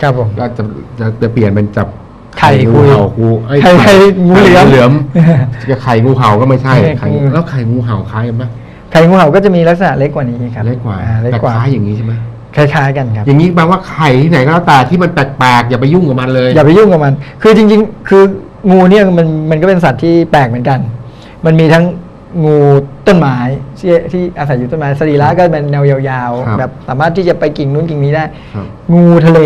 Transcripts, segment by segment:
ครับผมก็จะจะจะเปลี่ยนเป็นจับไข่งูคุยเห่างูเอ้ยไข่ไข่งูเหลือม ไข่เหลือมจะไข่งูเห่าก็ไม่ใช่ไข่ไข่งูแล้วไข่งูเห่าคล้ายกันไหมไข่งูเห่าก็จะมีลักษณะเล็กกว่านี้ครับเล็กกว่าอ่เล็กแต่กว่าคล้ายอย่างนี้ใช่ไหมคล้ายๆกันครับ อย่างนี้แปลว่าไข่ที่ไหนก็แล้วแต่ที่มันแปลกๆอย่าไปยุ่งกับมันเลยอย่าไปยุ่งกับมัน คือจริง ๆ คืองูเนี่ยมันมันก็เป็นสัตว์ที่แปลกเหมือนกัน มันมีทั้ง งูต้นไม้ที่ที่อาศัยอยู่ต้นไม้สรีระก็เป็นแนวยาวครับๆแบบสามารถที่จะไปกิ่งนู้นกิ่งนี้ได้ครับงูทะเล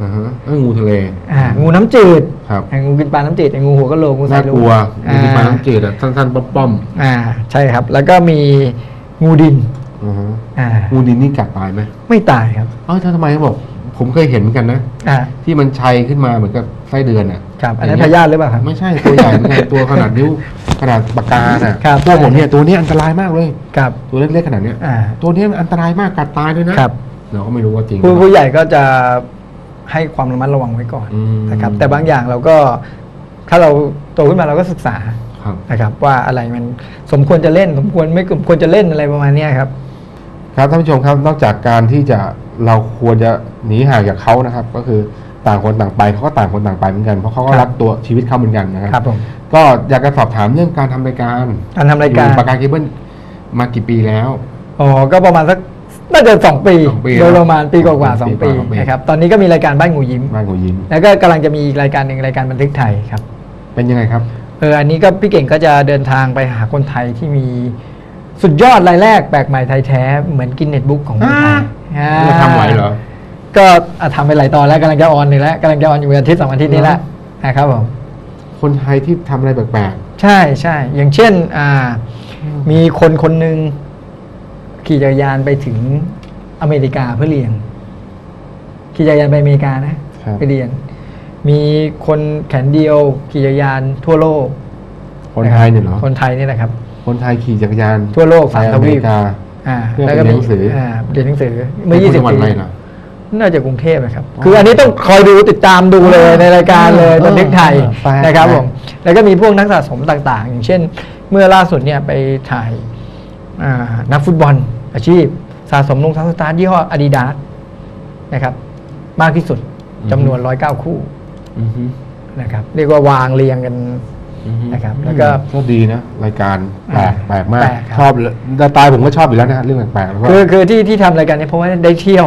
อ่าฮะเอ้ยงูทะเลอ่างูน้ำจืดครับอ่างูกินปลาน้ำจืดอ่างูหัวกะโหลกงูสาน่ายลุกลัวอ่ามีปลาน้ำจืดอะสั้นๆป้อมอ่าใช่ครับ แล้วก็มีงูดินๆอ่าฮะอ่างูดินนี่กัดตายไหมไม่ตายครับเอ้าถ้าทำไมเขาบอก ผมเคยเห็นเหมือนกันนะ อ่าที่มันชัยขึ้นมาเหมือนกับไส้เดือนอะครับ อันนั้นงพเงี้ยาธิหรือเปล่าครับ ไม่ใช่ตัวใหญ่เหมือนกันตัวขนาดนิ้วขนาดปากกาน่ะครับพวกผมเนี่ยตัวนี้อันตรายมากเลย ครับตัวเล็กๆขนาดเนี้ยอ่าตัวนี้มันอันตรายมากกัดตายด้วยนะครับ เราก็ไม่รู้ว่าจริง ผู้หรือเปผู้ล่าใหญ่ก็จะให้ความระมัดระวังไว้ก่อนอืม นะครับ แต่บางอย่างเราก็ถ้าเราโตขึ้นมาเราก็ศึกษาครับ นะครับ ว่าอะไรมันสมควรจะเล่น สมควรไม่สมควรจะเล่นอะไรประมาณเนี้ยครับ ครับท่านผู้ชมครับนอกจากการที่จะเราควรจะหนีห่างจากเขานะครับ ก็คือต่างคนต่างไปเขาก็ต่างคนต่างไปเหมือนกันเพราะเขาก็ครับรักตัวชีวิตเขาเหมือนกันนะครับครับผมก็อยากจะสอบถามเรื่องการทำรายการการทำรายการอยู่ปากกาเคเบิลมากี่ปีแล้ว อ๋อก็ประมาณสักน่าจะสองปีสองปีโดยแล้วประมาณปีกว่าๆสองปีปีกว่าสองปีนะครับตอนนี้ก็มีรายการบ้านงูยิ้ม บ้านหัวยิ้มแล้วก็กำลังจะมีอีกรายการหนึ่งรายการบันทึกไทยครับเป็นยังไงครับ เอออันนี้ก็พี่เก่งก็จะเดินทางไปหาคนไทยที่มี สุดยอดรายแรกแปลกใหม่ไทยแท้เหมือนกินเน็ตบุ๊กของคนไทยอ่าจะทำไหวเหรอ ก็อะทำไปหลายตอนแล้วกำลังจะออนหนึ่งแล้วกำลังจะออนอยู่อาทิตย์สองอาทิตย์นี้แล้วนะครับผมคนไทยที่ทำอะไรแปลกใช่ใช่อย่างเช่นอ่ามีคนคนหนึ่งขี่จักรยานไปถึงอเมริกาเพื่อเรียนขี่จักรยานไปอเมริกานะครับไปเรียน มีคนแขนเดียวขี่จักรยานทั่วโลกๆคนไทยเนี่ยเหรอคนไทยนี่แหละครับ คนไทยขี่จักรยานทั่วโลกไปสามทอเมวีริปกาอ่าเพื่อแล้วก็ไปเรีมียนหนังสืออ่อ่าเรียนหนังสือเมื่อเป็นคน20จังหวัดปีอะไรเหรอน่าจะกรุงเทพนะครับ คืออันนี้ต้องคอยดูติดตามดูเลยในรายการเลยเออบันทึกไทยแปลกนะครับแปลกผมแล้วก็มีพวกนักสะสมต่าง ๆ อย่างเช่น เมื่อล่าสุดเนี่ยไปถ่ายอ่านักฟุตบอลอาชีพ สะสมรองเท้าสตาร์ทยี่ห้ออาดิดาสนะครับ มากที่สุดจำนวน 109 คู่อือฮึนะครับ เรียกว่าวางเรียงกันอือฮึ นะครับ แล้วก็ ก็ดีนะ รายการแปลกอ่าแปลกมาก แปลกครับ ชอบเลยแต่ตายผมก็ชอบอยู่แล้วนะเรื่องแปลกๆแล้วก็คือคือที่ที่ทำรายการนี้เพราะว่าได้เที่ยว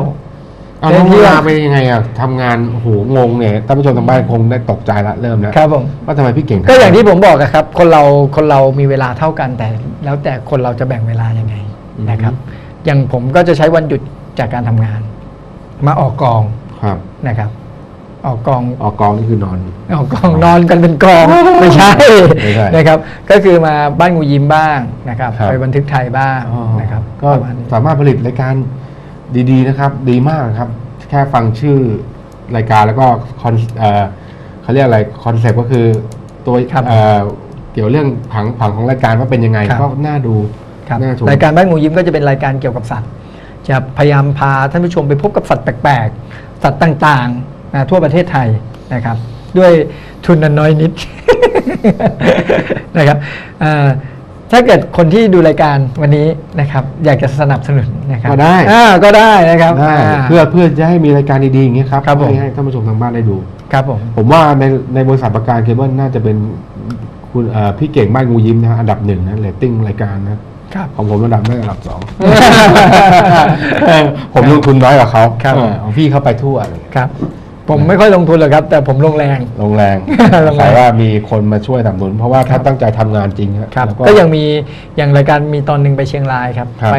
เอาได้น้องเที่ยวลาไปยังไงอะทำงานโอ้โหงงเนี่ยท่านผู้ชมทางบ้านคงได้ตกใจละเริ่มแล้วครับผม ว่าทำไมพี่เก่งทำก็อย่างที่ผมบอกอะครับ คนเราคนเรามีเวลาเท่ากันแต่ แล้วแต่คนเราจะแบ่งเวลายังไงนะครับ อย่างผมก็จะใช้วันหยุดจากการทำงาน มาออกกองครับ นะครับ ออกกองออกกองนี่คือนอน ออกกองนอนกันเป็นกองไม่ใช่ไม่ใช่นะครับ ก็คือมาบ้านงูยิ้มบ้างนะครับครับ ไปบันทึกไทยบ้างนะครับก็ประมาณนี้สามารถผลิตรายการดีๆนะครับ ดีมากครับ แค่ฟังชื่อรายการแล้วก็คอนเอ่อเขาเรียกอะไรคอนเซปต์ก็คือตัวครับเอ่อเกี่ยวเรื่องผังผังของรายการว่าเป็นยังไงครับก็น่าดูครับน่าชม รายการบ้านงูยิ้มก็จะเป็นรายการเกี่ยวกับสัตว์ จะพยายามพาท่านผู้ชมไปพบกับสัตว์แปลกๆ สัตว์ต่างๆ นะทั่วประเทศไทยนะครับ ด้วยทุนน้อยนิดนะครับเอ่อถ้าเกิดคนที่ดูรายการวันนี้นะครับ อยากจะสนับสนุนนะครับก็ได้อ่าก็ได้นะครับได้าเพื่อเพื่อจะให้มีรายการดีๆอย่างเงี้ยครับครับผมให้ให้ท่านผู้ชมทางบ้านได้ดูครับผมผมว่าในในบริษัทประกันเคเบิลน่าจะเป็นคุณเอ่อพี่เก่งบ้านงูยิ้มนะอันดับหนึ่งนะเรตติ้งรายการนะครับของผมระดับไม่ระดับสองผมลงทุนน้อยกว่าเขาครับเออของพี่เข้าไปทั่วอะไรอย่างเงี้ยครับ ผมไม่ค่อยลงทุนหรอกครับ แต่ผมลงแรง ลงแรงลงแรง แต่ว่ามีคนมาช่วยสนับสนุน เพราะว่าถ้าตั้งใจทำงานจริงฮะครับ แล้ว ก็ยังมีอย่างรายการมีตอนหนึ่งไปเชียงรายครับ ครับไป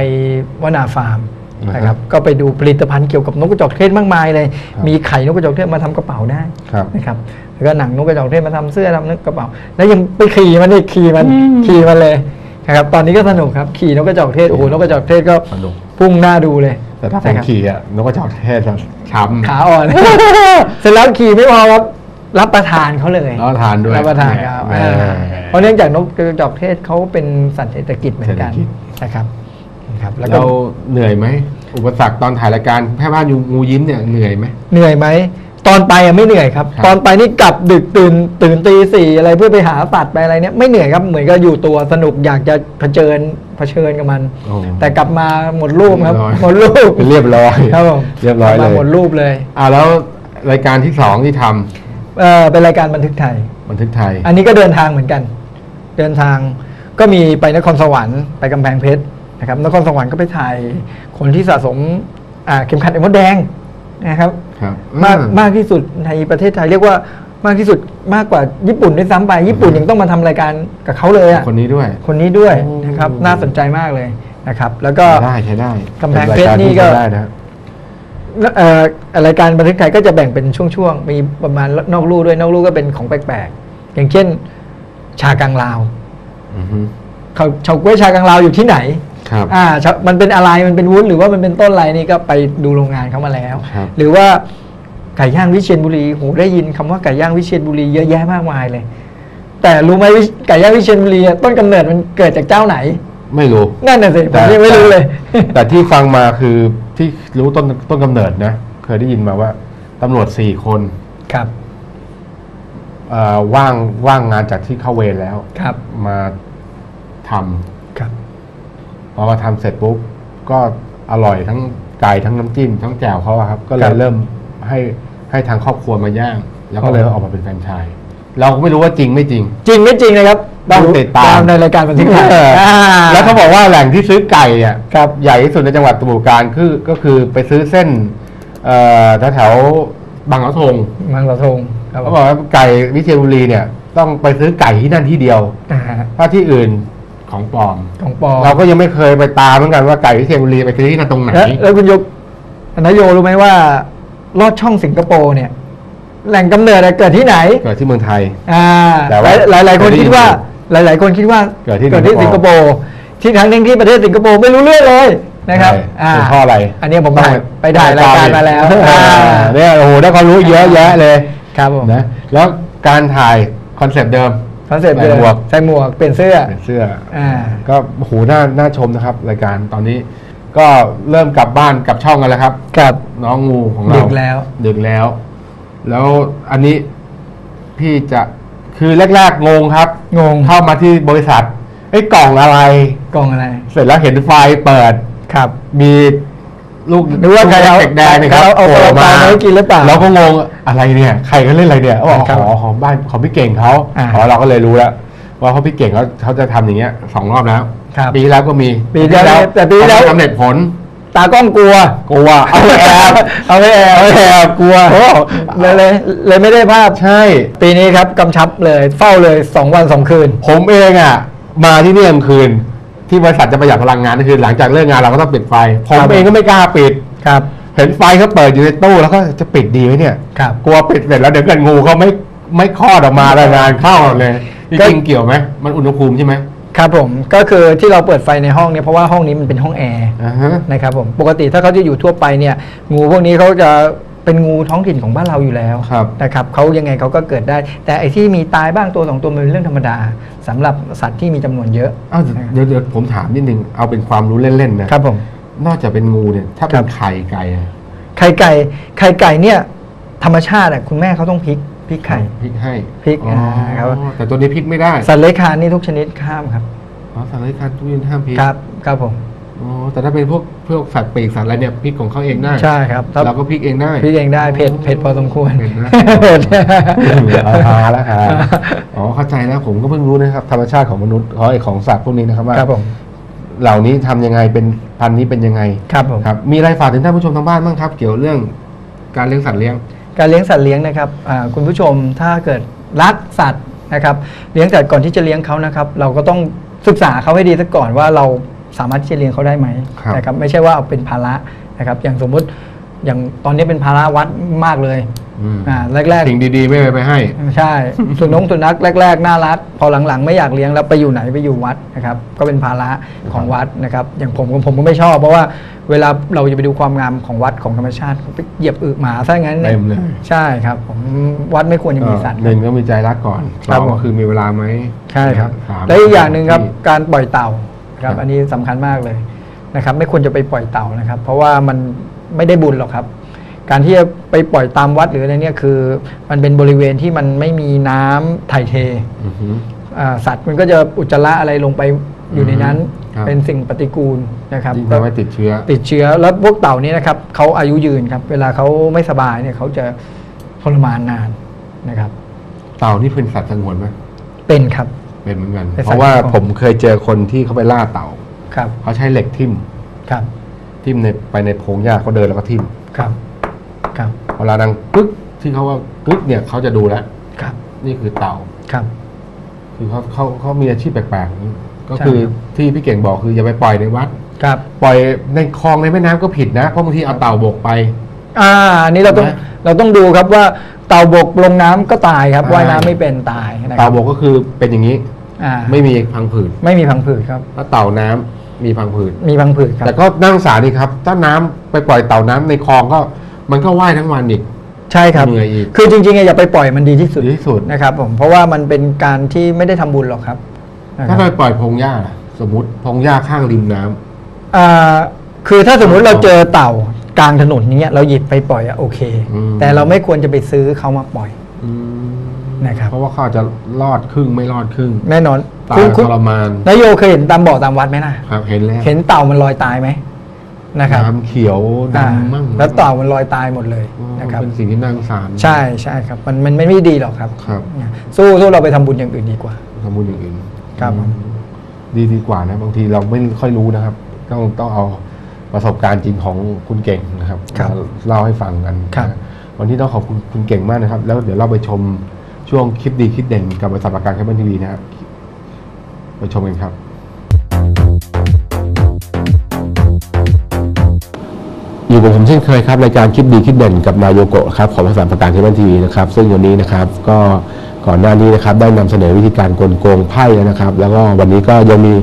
วนาฟาร์มนะครับนะครับก็ไปดูผลิตภัณฑ์เกี่ยวกับนกกระจอกเทศมากมายเลย ครับมีไข่นกกระจอกเทศมาทำกระเป๋าได้ครับนะครับแล้วก็หนังนกกระจอกเทศมาทำเสื้อทำนึกกระเป๋า แล้วยังไปขี่มันอีกขี่มันขี่มันเลยนะครับตอนนี้ก็สนุกครับขี่นกกระจอกเทศโอ้โหนกกระจอกเทศก็สนุก พุ่งหน้าดูเลย แต่ถ้าผนะมครับ ขี่อะนกกระจอกเทศอะช้ำขาอ่อน เสร็จแล้วขี่ไม่พอครับรับประทานเขาเลยรับประทานด้วยรับประทานครับแหมอ่าเพราะเนื่องจากนกกระจอกเทศเขาเป็นสัตว์เศรษฐกิจเหมือนกันเศรษฐกิจ นะครับนะครับแล้วก็เราเหนื่อยไหม อุปสรรคตอนถ่ายรายการแพ่บ้านยูงูยิ้มเนี่ยเหนื่อยไหม เหนื่อยไหม ตอนไปอะไม่เหนื่อยครับ ครับ ตอนไปนี่กลับดึกตื่นตื่นตีสี่อะไรเพื่อไปหาสัตว์ไปอะไรเนี่ยไม่เหนื่อยครับเหมือนก็อยู่ตัวสนุกอยากจะเผชิญเผชิญกับมันโอ้แต่กลับมาหมดรูปครับเรียบร้อยหมดรูปเรียบร้อยครับผมเรียบร้อยกเลมายหมดรูปเลยอ่าแล้วรายการที่สองที่ทเอ่อเป็นรายการบันทึกไทยำบันทึกไทย อันนี้ก็เดินทางเหมือนกัน เดินทางก็มีไปนครสวรรค์ไปกำแพงเพชรนะครับนครสวรรค์ก็ไปถ่ายคนที่สะสมอ่าเข็มขัดไอ้มดแดงนะครับครับมากอืมากที่สุดในประเทศไทยเรียกว่า มากที่สุดมากกว่าญี่ปุ่นด้วยซ้ำไป ญี่ปุ่นยังต้องมาทำรายการกับเขาเลยอะคนนี้ด้วย คนนี้ด้วยโอ้ นะครับ น่าสนใจมากเลยนะครับ แล้วก็ ใช้ได้ใช้ได้กำแพงป็รายารเพชรนี่ก็ที่ใช้ได้นะเอ่อรายการบันทึกไทยก็จะแบ่งเป็นช่วงๆ มีประมาณนอกลู่ด้วยนอกลู่ก็เป็นของแปลกๆ อย่างเช่น ชากังลาวอือฮึเขาเฉาก๊วยชากังลาวอยู่ที่ไหน ครับ อ่าชามันเป็นอะไรมันเป็นวุ้นหรือว่ามันเป็นต้นอะไรนี่ก็ไปดูโรงงานเขามาแล้ว ครับหรือว่า ไก่ย่างวิเชียรบุรีโหได้ยินคำว่าไก่ย่างวิเชียรบุรีเยอะแยะมากมายเลย แต่รู้ไหมวิไก่ย่างวิเชียรบุรีอะต้นกำเนิดมันเกิดจากเจ้าไหน ไม่รู้นั่นน่ะสิผมยังไม่รู้เลย แต่ที่ฟังมาคือที่รู้ต้นต้นกำเนิดนะเคยได้ยินมาว่าตำรวจสี่คนครับเอ่อว่างว่างงานจากที่เข้าเวรแล้วครับ มาทำครับพอมาทำเสร็จปุ๊บก็อร่อยทั้งไก่ทั้งน้ำจิ้มทั้งแจ่วเขาอะครับ ก็เลครัยบเริ่ม ให้ให้ทางครอบครัวมาย่าง แล้วก็เลยอ๋อออกมาเป็นแฟรนไชส์เราก็ไม่รู้ว่าจริงไม่จริง จริงไม่จริงนะครับต้องติดตามในรายการบันทึกไทยเอออ่าแล้วเขาบอกว่าแหล่งที่ซื้อไก่เนี่ยครับใหญ่ที่สุดในจังหวัดสมุทรปราการคือก็คือไปซื้อเส้นเอ่อแถวๆบางกะทงมังกรทงครับผเขามบอกว่าไก่วิเชียรบุรีเนี่ยต้องไปซื้อไก่ที่นั่นที่เดียวอ่าถ้าที่อื่นของปลอมของปอเราก็ยังไม่เคยไปตามเหมือนกันว่าไก่วิเชียรบุรีไปซื้อที่นั่นตรงไหนแล้วแล้วคุณยกนายโยรู้ไหมว่า ลอดช่องสิงคโปร์เนี่ย แหล่งกำเนิดอะเกิดที่ไหน เกิดที่เมืองไทยอ่าแต่ว่าหลายหลายๆคนคิดว่า หลายๆคนคิดว่าเกิดที่สิสิงงคคโปโปร์ร์ที่ทั้งที่ประเทศสิงคโปร์ไม่รู้เรื่องเลยนะครับใช่อ่าเป็นเพราะอะไร อันนี้ผมถ่ายไปถ่ายรายการมาแล้วอ่าอ่าเนี่ยโอ้โหได้ความรู้เยอะแยะเลยครับผมนะแล้วการถ่ายคอนเซปต์เดิมคอนเซ็ปต์เดิมใส่หมวกใส่หมวกเปลี่ยนเสื้อเป็นเสื้ออ่าก็โอ้โหน่าน่าชมนะครับ รายการตอนนี้ ก็เริ่มกลับบ้านกลับช่องกันแล้วครับ กับน้องงูของเราดึกแล้ว ดึกแล้ว แล้วอันนี้พี่จะคือแรกๆงงครับ งงเข้ามาที่บริษัทไอ้ยกล่องอะไร กล่องอะไร เสร็จแล้วเห็นไฟล์เปิด ครับ มีลูกหรือว่าใครเอาเด็กแดงเนยครับเอาเอาโผล่เอาปลามาให้กินหรือเปล่าเราก็งงอะไรเนี่ย ใครเขาเล่นอะไรเนี่ยเขาบอกครับขอของบ้านของพี่เก่งเขาอ่า อ๋อเราก็เลยรู้แล้ว ว่าเขาพี่เก่งเขาเขาจะทำอย่างเงี้ยสองรอบแล้ว ครับปีที่แล้วก็มีปีที่แล้วแต่ปีที่แล้วสำเร็จผลตากล้องกลัว กลัวเอาไปแอบเอาไปแอบเอาไปแอบกลัว โอ้เลยเลยเลยไม่ได้ภาพ ใช่ ปีนี้ครับกำชับเลยเฝ้าเลยสองวันสองคืน ผมเองอะ มาที่นี่กลางคืน ที่บริษัทจะประหยัดพลังงานก็คือ หลังจากเลิกงานเราก็ต้องปิดไฟ ผมครับ เองก็ไม่กล้าปิด ครับ เห็นไฟเขาเปิดอยู่ในตู้แล้วก็จะปิดดีไหมเนี่ย ครับ กลัวปิดเสร็จแล้วเดี๋ยวเกิดงูเขาไม่ไม่คลอดออกมาแล้วงานเข้าเลย จก็ริงๆเกี่ยวไหมมันอุณหภูมิใช่ไหมครับผมก็คือที่เราเปิดไฟในห้องเนี่ยเพราะว่าห้องนี้มันเป็นห้องแอร์อ่าฮะ นะครับผมปกติถ้าเขาจะอยู่ทั่วไปเนี่ยงูพวกนี้เขาจะเป็นงูท้องถิ่นของบ้านเราอยู่แล้วครับ นะครับเขายังไงเขาก็เกิดได้ แต่ไอ้ที่มีตายบ้างตัวสองตัวมันเป็นเรื่องธรรมดาสำหรับสัตว์ที่มีจำนวนเยอะอ้าวเดี๋ยวเดี๋ยวผมถามนิดนึงเอาเป็นความรู้เล่นๆนะครับผม นอกจากเป็นงูเนี่ย ถ้าคเป็รันบ ไข่ไก่อะ ไข่ไก่ไข่ไก่เนี่ยธรรมชาติอะคุณแม่เขาต้องพลิก พลิกไข่พริกให้พริกอ๋อครับ แต่ตัวนี้พริกไม่ได้สัตว์เลื้อยคลานนี่ทุกชนิดข้ามครับอ๋อสัตว์เลื้อยคลานทุกชนิดห้ามพริกครับครับผมอ๋อแต่ถ้าเป็นพวกพวกสัตว์ปีกสัตว์อะไรเนี่ยพริกของเขาเองได้ใช่ครับถ้าเราก็พริกเองได้พลิกเองได้เผ็ดเผ็ดพอสมควรเผ็ดนะเผ็ดเอาหาแล้วหาอ๋อเข้าใจแล้วผมก็เพิ่งรู้นะครับธรรมชาติของมนุษย์ของไอ้ของสัตว์พวกนี้นะครับว่าครับผมเหล่านี้ทำยังไงเป็นพันธุ์นี้เป็นยังไงครับผมครับมีอะไรฝากถึงท่านผู้ชมทางบ้านบ้างครับ เกี่ยวเรื่องการเลี้ยงสัตว์เลี้ยง การเลี้ยงสัตว์เลี้ยงนะครับอ่าคุณผู้ชมถ้าเกิดรักสัตว์นะครับเลี้ยงสัตว์ก่อนที่จะเลี้ยงเขานะครับ เราก็ต้องศึกษาเขาให้ดีซะก่อนว่าเราสามารถที่จะเลี้ยงเขาได้ไหมครับนะครับไม่ใช่ว่าเอาเป็นภาระนะครับอย่างสมมุติ อย่างตอนนี้เป็นภาระวัดมากเลยอืมอ่าแรกสิ่งดีๆ ไม่ไปไปให้ๆใช่ สุนงสุนัขแรก ๆ น่ารัก พอหลังๆ ไม่อยากเลี้ยงแล้วไปอยู่ไหนไปอยู่วัดนะครับ ก็เป็นภาระของวัดนะครับ อย่างผมผมก็ไม่ชอบ เพราะว่าเวลาเราจะไปดูความงามของวัดของธรรมชาติไปเหยียบอึหมาซะงั้นนี่เต็มเลย ใช่ครับ ผมวัดไม่ควรจะมีสัตว์ หนึ่งก็มีใจรักก่อนสครัอบงผม ก็คือมีเวลาไหมใช่ครับ สม และอีกอย่างหนึ่งครับที่การปล่อยเต่าคครัรับ บอันนี้สำคัญมากเลยนะครับ ไม่ควรจะไปปล่อยเต่านะครับ เพราะว่ามัน ไม่ได้บุญหรอกครับ การที่จะไปปล่อยตามวัดหรืออะไรเนี่ยคือ มันเป็นบริเวณที่มันไม่มีน้ำถ่ายเทอือฮึอ่าสัตว์มันก็จะอุจจาระอะไรลงไปอยู่ในนั้นครับเป็นสิ่งปฏิกูลนะครับยิ่งทำให้ติดเชื้อ ติดเชื้อแล้วพวกเต่านี้นะครับเขาอายุยืนครับ เวลาเขาไม่สบายเนี่ยเขาจะทรมานนานนะครับ เต่านี่เป็นสัตว์สงวนไหมเป็นครับ เป็นเหมือนกันเป็นสัตว์เพราะว่าสงวนผมเคยเจอคนที่เขาไปล่าเต่าครับเขาใช้เหล็กทิ่มครับ ทิ่มในไปในโพรงหญ้าเขาเดินแล้วก็ทิ่มครับ ครับ เวลาดังกึกที่เขาว่ากึกเนี่ยเขาจะดูแล้วครับ นี่คือเต่าครับ คือเขาเขาเขามีอาชีพแปลกๆอย่างนี้ก็ใช่คือครับที่พี่เก่งบอกคืออย่าไปปล่อยในวัด ครับ ปล่อยในคลองในแม่น้ำก็ผิดนะเพราะบางทีเอาเต่าบกไป อ่าอันนี้เราต้องนะ เราต้องดูครับว่าเต่าบกลงน้ำก็ตายครับใช่ว่ายน้ำไม่เป็นตายนะคเต่ารับ บกก็คือเป็นอย่างนี้ อ่าไม่มีพังผืดไม่มีพังผืดครับ ถ้าเต่าน้ำ มีพังผืดมีพังผืดครับ แต่ก็นั่งสารนี่ครับ ถ้าน้ำไปปล่อยเต่าน้ำในคลองก็ มันก็ว่ายทั้งวันอีก ใช่ครับ เหนื่อยอีกคือจริงๆอะอย่าไปปล่อยมันดีที่สุดดีที่สุด นะครับผม เพราะว่ามันเป็นการที่ไม่ได้ทำบุญหรอกครับนะคถ้ารับเราปล่อยพงหญ้าล่ะสมมติพงหญ้าข้างริมน้ำ อ่าคือถ้าสมมุติเราเจอเต่ากลางถนนอย่างเงี้ยเราหยิบไปปล่อยอะโอเค อืม แต่เราไม่ควรจะไปซื้อเขามาปล่อย อืม นะครับเพราะว่าเขาอาจจะรอดครึ่งไม่รอดครึ่งแน่นอนตาคุยณคุณทรมานนายโยเคยเห็นตามบ่อตามวัดไหมนะครับเห็นแล้วเห็นเต่ามันลอยตายไหมนะครับน้ำเขียวอ่าดำมั่งแล้วเต่ามันลอยตายหมดเลยอ๋อนะครับเป็นสิ่งที่น่าสงสารใช่ใช่ครับมันมันมันไม่ดีหรอกครับครับ สู้สู้เราไปทำบุญอย่างอื่นดีกว่าทำบุญอย่างอื่นครับอืมดีดีกว่านะบางทีเราไม่ค่อยรู้นะครับ ต้องต้องเอาประสบการณ์จริงของคุณเก่งนะครับครับมาเล่าให้ฟังกันครับนะวันนี้ต้องขอบคุณคุณเก่งมากนะครับ แล้วเดี๋ยวเราไปชม ช่วงคลิปดีคลิปเด่นกับบริษัทประกันแคปเปิลทีวีนะครับไปชมกันครับอยู่กับผมเช่นเคยครับรายการคิดดีคิดเด่นกับนายโยโกะครับของบริษัทประกันเคเบิลทีวีนะครับซึ่งวันนี้นะครับก็ก่อนหน้านี้นะครับได้นำเสนอวิธีการกลโกงไพ่นะครับ แล้วก็วันนี้ก็ยังมี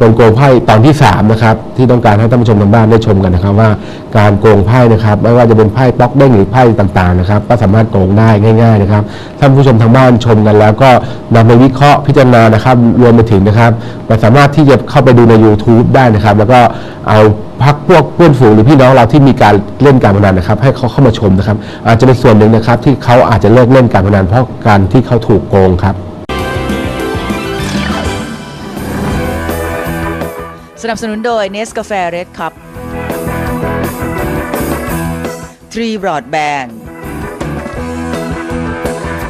กลโกงไพ่ตอนที่3นะครับที่ต้องการให้ท่านผู้ชมทางบ้านได้ชมกันนะครับว่าการโกงไพ่นะครับไม่ว่าจะเป็นไพ่ป๊อกเด้งหรือไพ่ต่างๆนะครับก็สามารถโกงได้ง่าย ๆนะครับท่านผู้ชมทางบ้านชมกันแล้วก็นำไปวิเคราะห์พิจารณานะครับรวมไปถึงนะครับมันสามารถที่จะเข้าไปดูใน YouTube ได้นะครับ แล้วก็เอาพักพวกเพื่อนฝูงหรือพี่น้องเราที่มีการเล่นการพนันนะครับให้เขาเข้ามาชมนะครับอาจจะเป็นส่วนหนึ่งนะครับที่เขาอาจจะเลิกเล่นการพนันเพราะการที่เขาถูกโกงครับ นับสนุนโดย n e s c a f e Red Cup 3 Broadband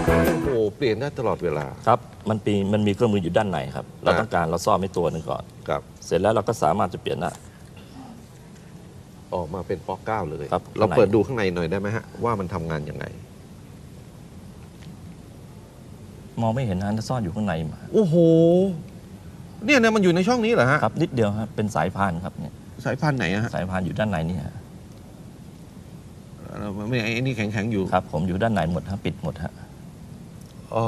โอ้โหเปลี่ยนได้ตลอดเวลา ครับ มันปีมันมีเครื่องมืออยู่ด้านในครับ เราอ่าต้องการเราซ่อมให้ตัวหนึ่งก่อน ครับ เสร็จแล้วเราก็สามารถจะเปลี่ยนได้ ออกมาเป็นป๊อกเก้าเลย ครับเราข้างใน เปิดดูข้างในหน่อยได้ไหมฮะ ว่ามันทำงานยังไง มองไม่เห็นนะซ่อนอยู่ข้างในมา โอ้โห เนี่ยเนี่ยมันอยู่ในช่องนี้เหรอฮะครับ นิดเดียวครับเป็นสายพานครับเนี่ยสายพันธุ์ไหนอะฮะสายพานอยู่ด้านในนี่ฮะเราไม่ไอ้นี่แข็งๆอยู่ครับ ผมอยู่ด้านในหมดฮะปิดหมดฮะอ๋อ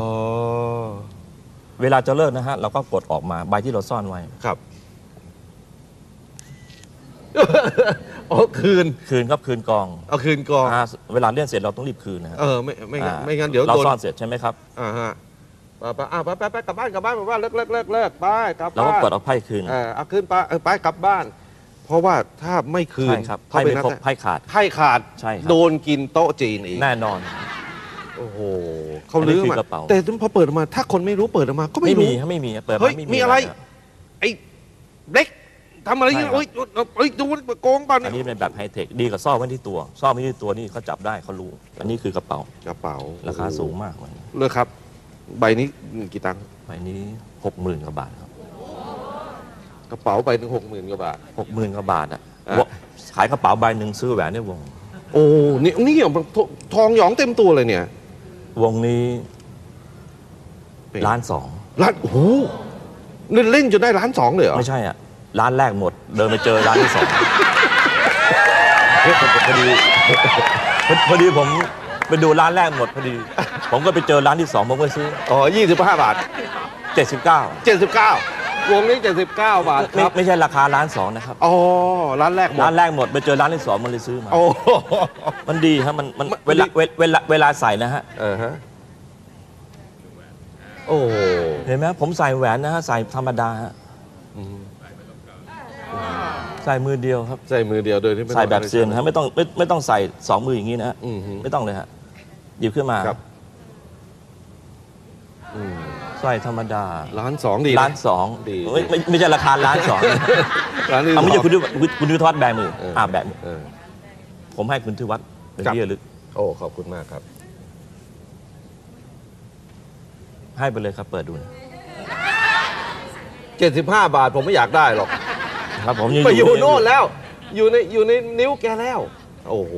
เวลาจะเลิกนะฮะเราก็กดออกมาใบที่เราซ่อนไว้ ครับอ๋อคืนคืนครับคืนกองเอาคืนกองอ่าเวลาเล่นเสร็จเราต้องรีบคืนนะฮะเออไม่ไม่งั้นอ่าไม่งั้นเดี๋ยวเราโดนซ่อนเสร็จใช่ไหมครับอ่าฮะ ไปไปอ่าไปไปไปกลับบ้านกลับบ้านกลับบ้านเลิกเลิกเลิกเลิกไปกลับเราก็บ้านกดเอาไพ่คืนเออเอาคืนไปเออไปกลับบ้าน เพราะว่าถ้าไม่คืนใช่ครับเขาไพ่เป็นไม่นักครบไพ่ขาดไพ่ขาดใช่ครับโดนกินโต๊ะจีนอีกแน่นอน โอ้โหเขาอันนี้ลื้อคือมากระเป๋าแต่พอเปิดออกมา ถ้าคนไม่รู้เปิดออกมาก็ไม่ไม่มีรู้ฮะไม่มีฮะเปิดเฮ้ยามีอะไรฮไอ้เล็กทำอะไรใช่เนี่ยครับเฮ้ยเฮ้ยดูโกงเปล่าอัเนี่นยนี้เป็นแบบไฮเทคดีกว่าซ่อนไว้ที่ตัวซ่อนไว้ที่ตัวนี่เขาจับได้เขารู้ อันนี้คือกระเป๋ากระเป๋าราคาสูงมากวันนี้เลยครับ ใบนี้กี่ตังค์ใบนี้หกหมื่นกว่าบาทครับกระเป๋าใบหนึ่งหกหมื่นกว่าบาท หกหมื่นกว่าบาทอะอะ วะขายกระเป๋าใบหนึ่งซื้อแหวนได้วง โอ้นี่นี่เหรอทองหยองเต็มตัวเลยเนี่ยวงนี้เป็นล้านสองล้านโอ้โหเล่นเล่นจนได้ล้านสองเลยเหรอไม่ใช่อะ ร้านแรกหมด เดินไปเจอร้านที่สองพอดีพอดีผมไปดูร้านแรกหมดพอดี ผมก็ไปเจอร้านที่สองผมก็ซื้อ อ๋อยี่สิบห้าบาทเจ็ดสิบเก้าเจ็ดสิบเก้าวงนี้เจ็ดสิบเก้าบาทคไม่รับไม่ใช่ราคาร้านสองนะครับ อ๋อร้านแรกหมดร้านแรกหมดไปเจอร้านที่สองมันเลยซื้อมา โอ้ มันดีครับมันมันมันเวลาดี เวเวลาเวลาใส่นะฮะ เออฮะโอ้โหเห็นไหมผมใส่แหวนนะฮะ ใส่ธรรมดาฮะอืมใส่มือเดียวครับ ใส่มือเดียวโดยที่ไม่ต้องใส่แบบเซียนฮะไม่ต้องไม่ไม่ต้องใส่สองมืออย่างนี้นะฮะอืมฮึ ไม่ต้องเลยฮะหยิบขึ้นมาครับอื มใส่ธรรมดาล้านสองดีะล้านสองดีไม่ไม่ไม่ใช่ราคาล้านสองร้านนี้เอาไม่ใช่สองคุณดูคุณคุณดูทวัดแบมือเอออ่าแบมือเออ ผมให้คุณทวัดเป็นครับ ที่ระลึก โอ้ ขอบคุณมากครับ ให้ไปเลยครับเปิดดูนะ75 บาทผมไม่อยากได้หรอก ครับผมยังไปอยู่ใโน่นแล้ว อยู่ในอยู่ในนิ้วแกแล้ว โอ้โห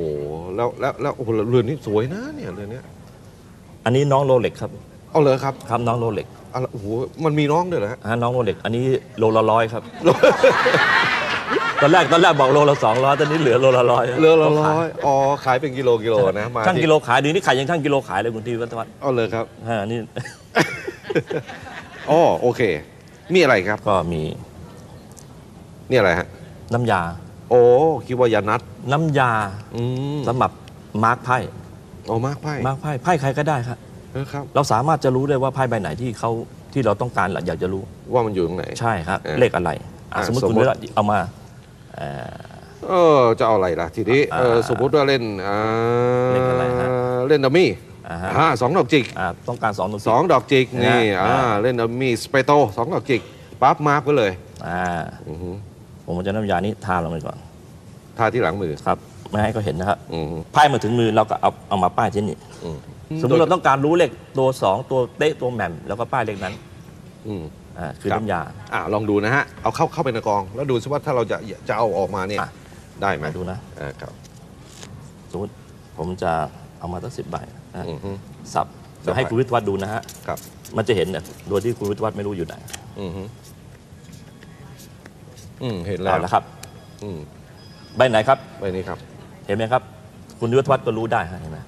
แล้วแล้วแล้วโอ้โหเรือนนี้สวยนะเนี่ยเรือนเนี้ยอันนี้น้องโรเล็กครับ เอาเลยครับครับน้องโรเล็กอะไรโอ้โหมันมีน้องด้วยเหรอฮะ ฮะน้องโรเล็กอันนี้โลละร้อยครับ ตอนแรกตอนแรกบอกโลละสองร้อยตอนนี้เหลือโลละร้อยเรือละร้อยอ๋อขายเป็นกิโลกิโลนะมาช่างที่กิโลขายดีนี่ขายยังช่างกิโลขายเลยคุณทีวัฒวัฒน์เอาเลยครับ ฮะนี่ อ๋อโอเค มีอะไรครับ ก็มีนี่อะไรฮะ น้ำยา โอ้คิดว่ายานัดน้ำยาอืมสำหรับมาร์กไพ่โอ้มากไพ่มาร์กไพ่ไพ่ใครก็ได้ครับ เออครับ เราสามารถจะรู้ได้ว่าไพ่ใบไหนที่เขาที่เราต้องการอยากจะรู้ว่ามันอยู่ตรงไหน ใช่ครับ เออเลขอะไรอะอะสมมติสมคุณมุติเลือกเอามาเอ่อ เออจะเอาอะไรล่ะทีนี้เอออ่าสมมติว่าเล่นอ่าเล่นอะไรฮะเล่นดัมมี่อ่าฮะ อ่าสองดอกจิกอะต้องการสองตัวสองดอกจิกนี่อ่าอ่าอ่าเล่นดัมมี่สเปโตสองดอกจิกปั๊บมาร์กไว้เลยอ่าอือหือผมจะน้ำยานี้ทาลงไปก่อนทาที่หลังมือครับ ไม่ให้เขาเห็นนะครับอือหือ ไพ่มาถึงมือเราก็เอาเอามาป้ายที่นี่อืม สมมติเราต้องการรู้เลขตัวสองตัวเต๊ะตัวแหม่มแล้วก็ป้ายเลขนั้นอืม อ่าคือครับ น้ำยา อ่าลองดูนะฮะ เอาเข้าเข้าไปในกองแล้วดูซิว่าถ้าเราจะจะเอาออกมาเนี่ยอะ ได้ไหมมาดูนะอ่าครับสมมติผมจะเอามาตั้งสิบใบนะอือหือสับสับจะให้คุณวิทยวัฒน์ดูนะฮะครับมันจะเห็นเนี่ยโดยที่คุณวิทยวัฒน์ไม่รู้อยู่ไหนอือหืออืมเห็นแล้เอาวละครับอืมใบไหนครับ ใบนี้ครับ เห็นไหมครับ คุณวิทยวัฒน์ก็รู้ได้ฮะเห็นไหม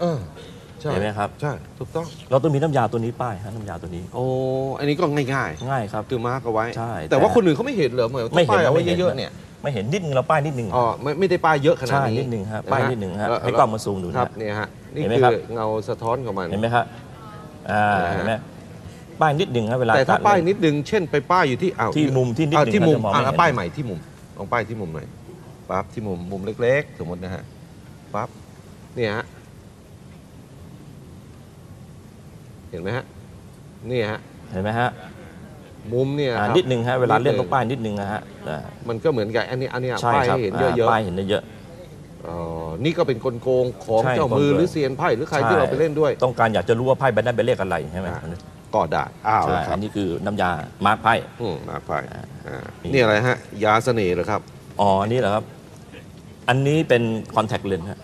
เออ ใช่เห็นไหมครับ ใช่ถูกต้อง เราต้องมีน้ำยาตัวนี้ป้ายฮะน้ำยาตัวนี้ โอ้อันนี้ก็ง่ายง่ายครับ ๆ คือมาร์กเอาไว้ ใช่แต่ว่าแต่คนอื่นเขาไม่เห็นเหรอเหมือนไม่เห็นป้ายเอาไว้ไม่เห็น เยอะๆเนี่ยไม่เห็นนิดนึงเราป้ายนิดนึง อ๋อไม่ไม่ได้ป้ายเยอะขนาดใช่นี้นิดนึงฮะป้ายนิดนึงฮะแล้วให้กล้องมาซูมดูคนะรับฮะเนี่ยฮะนี่เห็นไหมคืครับ อเงาสะท้อนของมัน เห็นไหมครับอ่านะฮะเห็นไหมป้ายนิดนึงฮะเวลาแต่ถ้าตัดป้ายนิดนึง เช่นไปป้ายอยู่ที่อ้าวที่มุมที่นิดอ่านึงที่มุมเราจะมองไม่อ่าเห็นป้ายใหม่ที่มุมลองป้ายที่มุมหน่อยปั๊บที่มุมมุมเล็ก ๆ สมมตินะฮะปั๊บเนี่ยฮะ เห็นไหมฮะนี่ฮะเห็นไหมฮะมุมเนี่ยอ่าครับ นิดนึงฮะเวลาเล่นดต้องป้ายนิดนึงนะฮะอ่ามันก็เหมือนกับอันนี้อันเนี้ยใช่ป้ายครับให้เห็นอ่าเยอะป้ายเห็นเยอะๆอ๋อ นี่ก็เป็นกลโกงของใช่เจ้ามือกลโกงหรือเซียนไพ่หรือใครใช่ที่เราไปเล่นด้วยต้องการอยากจะรู้ว่าไพ่ใบนั้นเป็นเลขอะไรใช่ไหมอ่า ก็ได้อ้าวใช่แล้วครัอับนนี้คือน้ำยามาร์กไพ่ อืมมาไพ่อ่านี่นี่อะไรฮะ ยาเสน่ห์เหรอครับ อ๋ออันนี่เหรอครับ อันนี้เป็นคอนแทคเลนส์ฮะ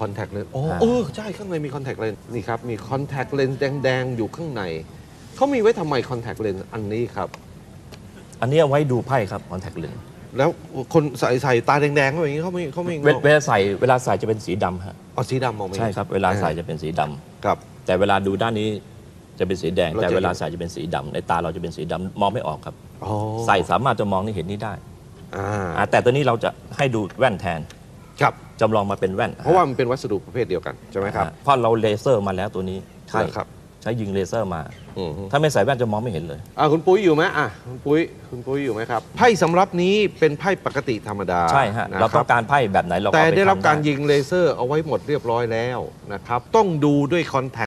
คอนแทคเลนส์โอ้อ่าเออใช่ข้างในมีคอนแทคเลนส์นี่ครับ มีคอนแทคเลนส์แดง ๆ อยู่ข้างใน เขามีไว้ทำไมคอนแทคเลนส์อันนี้ครับ อันนี้เอาไว้ดูไพ่ครับคอนแทคเลนส์แล้วคนใส่ใส่ตาแดงๆเขาอย่างนี้เขาไม่เขาไม่เวลาใส่เวลาใส่จะเป็นสีดำฮะเอาสีดำมองไม่เห็นใช่ครับ เวลาใส่จะเป็นสีดำครับ แต่เวลาดูด้านนี้จะเป็นสีแดง เราจะ แต่เวลาใส่จะเป็นสีดำในตาเราจะเป็นสีดำมองไม่ออกครับ อ๋อใส่สามารถจะมองนี่เห็นนี่ได้อ่าอ่าแต่ตัวนี้เราจะให้ดูแว่นแทน ครับ จำลองมาเป็นแว่นเพราะว่ามันเป็นวัสดุประเภทเดียวกันใช่ไหมครับอ่าเพราะเราเลเซอร์มาแล้วตัวนี้ใช่เหรอครับใช้ยิงเลเซอร์มาอืมฮึถ้าไม่ใส่แว่นจะมองไม่เห็นเลยอ่าคุณปุ้ยอยู่ไหมอะคุณปุ้ยคุณปุ้ยอยู่ไหมครับ ไพ่สำรับนี้เป็นไพ่ปกติธรรมดา ใช่ฮะนเราคต้รัอบงการไพ่แบบไหนเราก็แต่เอาปได้รับทำการยิงเลเซอร์เอาไว้หมดเรียบร้อยแล้วนะครับ ต้องดูด้วยคอนแท